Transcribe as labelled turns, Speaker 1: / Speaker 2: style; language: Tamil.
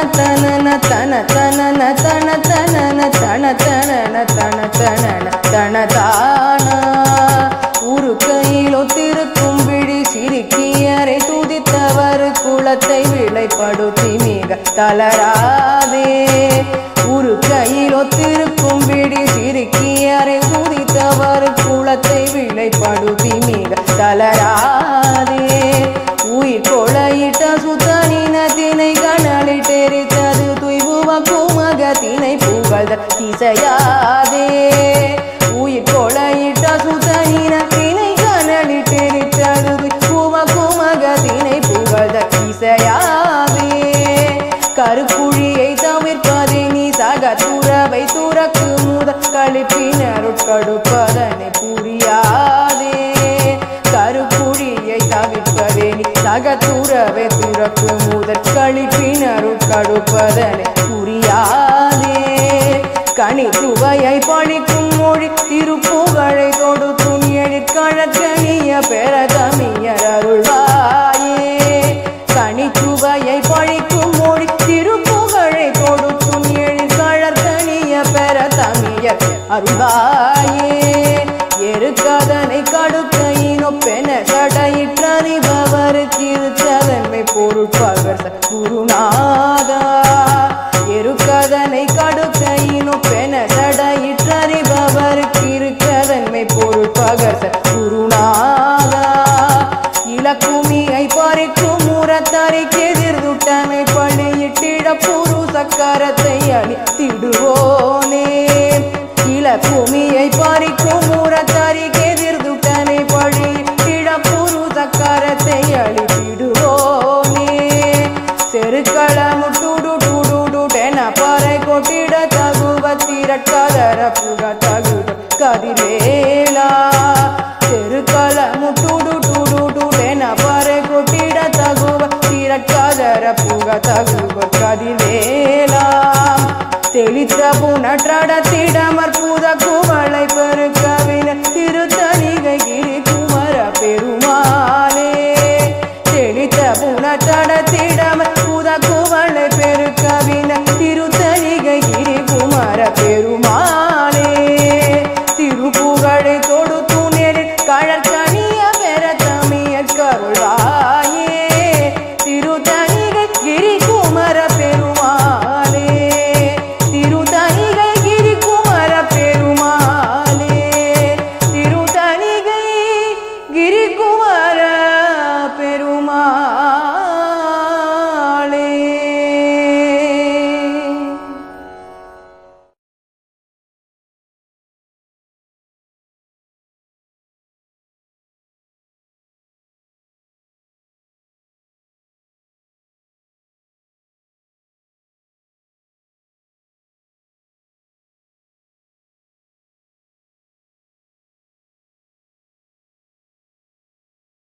Speaker 1: தனன தன தனன தன தனன தன தனன தன தனன தனதானா? ஒரு கையிலோ திருக்கும் விழி சிரிக்கியரை துதித்தவர் குளத்தை விளைப்படுத்தி மிக தளராதே. ஒரு கையிலோ திருக்கும் விழி சிரிக்கியரை புகழ்த உயிர் கொலையிட்ட சுதனின தினை கனலி தெரித்தழுது துய்வுவ குமகதினை புகழ்த இசையாதே. கருக்குழியை தவிர்ப்பதை நீ சக துறவை துறக்கு முத கழிப்பினருட்கடுப்பதனை புரியாதே. கருக்குழியை தவிர்ப்பதே நீ சக துறவை துறக்கு முதற் கழிப்பினருட்கடுப்பதனை கனி சுவையை பழிக்கும் மொழி திருப்புகழை தொடுத்தும் துணியழிற் பெற தமியர் அருள்வாயே. கனிச்சுவையை பழிக்கும் மொழி திருப்புகழை தொடுத்தும் துணியழிற் பெற தமியர் அருள்வாயே. எருக்கதனை கடுக்கையினோ பென சடையிற்றறிபவர் திருச்சதன்மை பொருட்பகர் குருநாதா சக்கரத்தை அழித்திடுவோனே இலக்குமியை பறிக்கும் முரத்தரைக்கு எதிர்துட்டனை பழியிட்டிட சக்கரத்தை அழித்திடுவோனே. செருக்களமு டுடு பறை கொட்டிட தகுவ திரட்கதர புக தகுத கதிரேலா. செருக்களமு டுடு பறை கொட்டிட தகுவ புக தகுவ ತಿಳಿದ ಪುನಟಡ ತಿಡಮ